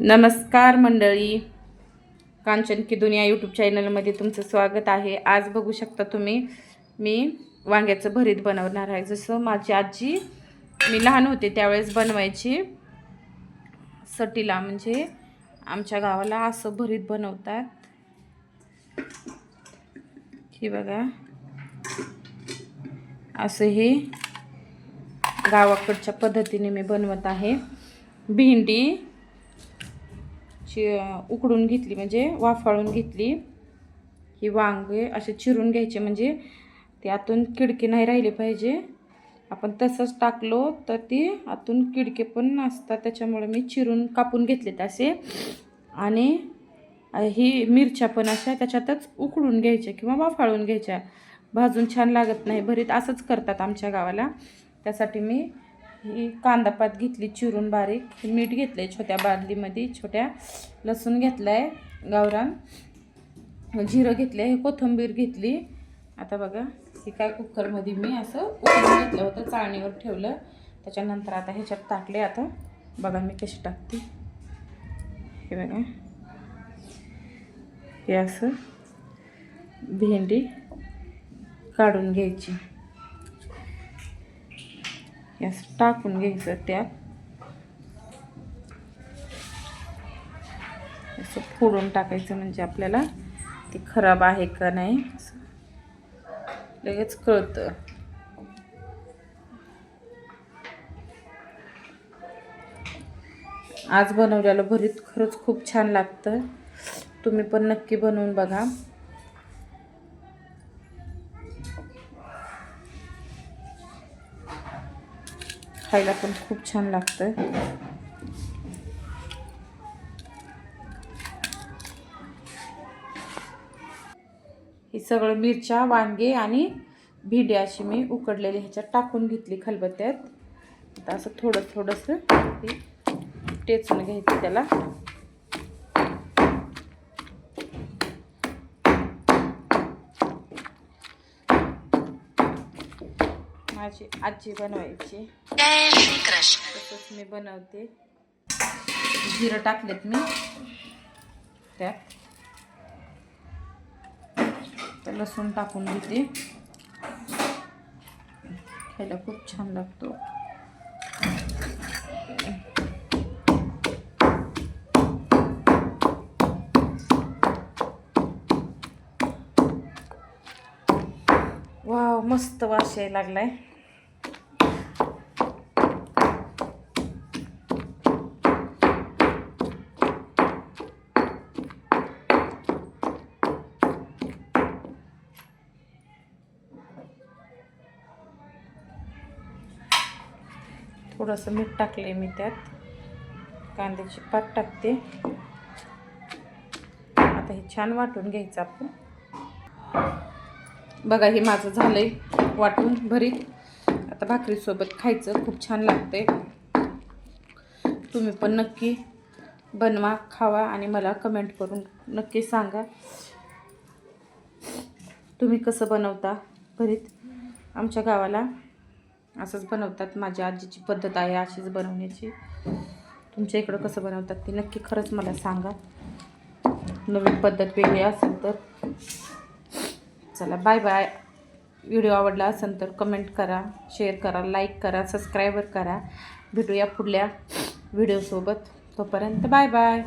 नमस्कार मंडळी. कांचन की दुनिया यूट्यूब चॅनलमध्ये तुमचं स्वागत आहे. आज बघू शकता तुम्ही मी वांग्याचं भरीत बनवणार आहे. जसं माझी आजी मी लहान होते त्यावेळेस बनवायची. सटीला म्हणजे आमच्या गावाला असं भरीत बनवतात. ही बघा. असं हे गावाकडच्या पद्धतीने मी बनवत आहे. भेंडी चि उकडून घेतली म्हणजे वाफाळून घेतली. ही वांगे असे चिरून घ्यायचे म्हणजे ते आतून किडके नाही राहिले पाहिजे. आपण तसंच टाकलो तर ती आतून किडके पण असतात त्याच्यामुळे मी चिरून कापून घेतलेत असे. आणि ही मिरच्या पण अशा त्याच्यातच उकडून घ्यायच्या किंवा वाफाळून घ्यायच्या. भाजून छान लागत नाही भरीत असंच करतात आमच्या गावाला. त्यासाठी मी ही कांदापात घेतली चिरून बारीक. मीठ घेतलं आहे छोट्या बादलीमध्ये छोट्या लसूण घेतलं आहे गावरान. जिरं घेतलं आहे कोथिंबीर घेतली. आता बघा हे काय कुकरमध्ये मी असं उकडून घेतलं होतं चाळणीवर ठेवलं. त्याच्यानंतर आता ह्याच्यात टाकले आता. बघा मी कशी टाकते. हे बघा. हे असं भेंडी काढून घ्यायची. यास असं टाकून घ्यायचं त्यात. असं फोडून टाकायचं म्हणजे आपल्याला ते खराब आहे का नाही लगेच कळतं. आज बनवलेलं भरीत खरंच खूप छान लागतं. तुम्ही पण नक्की बनवून बघा. खायला पण खूप छान लागतं हे सगळं मिरच्या वांगे आणि भिडे अशी मी उकडलेली ह्याच्यात टाकून घेतली खलबत्त्यात. आता असं थोडं थोडंसं टेचून घ्यायचं त्याला. माझी आजी बनवायची. तसंच मी बनवते. जिरं टाकलेत मी. त्यात. तर लसूण टाकून घेते. खायला खूप छान लागतो. मस्त वास यायला लागलाय. थोडंसं मीठ टाकले मी त्यात. कांद्याची पात टाकते. आता हे छान वाटून घ्यायचं आपण. बघा हे माझं झालं आहे वाटून भरीत. आता भाकरीसोबत खायचं खूप छान लागते तुम्ही पण नक्की बनवा खावा आणि मला कमेंट करून नक्की सांगा. तुम्ही कसं बनवता भरीत? आमच्या गावाला असंच बनवतात. माझ्या आजीची पद्धत आहे अशीच बनवण्याची. तुमच्या इकडं कसं बनवतात ते नक्की खरंच मला सांगा. नवीन पद्धत वेगळी असेल तर. चला बाय बाय व्हिडिओ आवडला असेल तर कमेंट करा शेअर करा लाईक करा सबस्क्राईबर करा. भेटूया पुढल्या व्हिडिओसोबत तोपर्यंत बाय बाय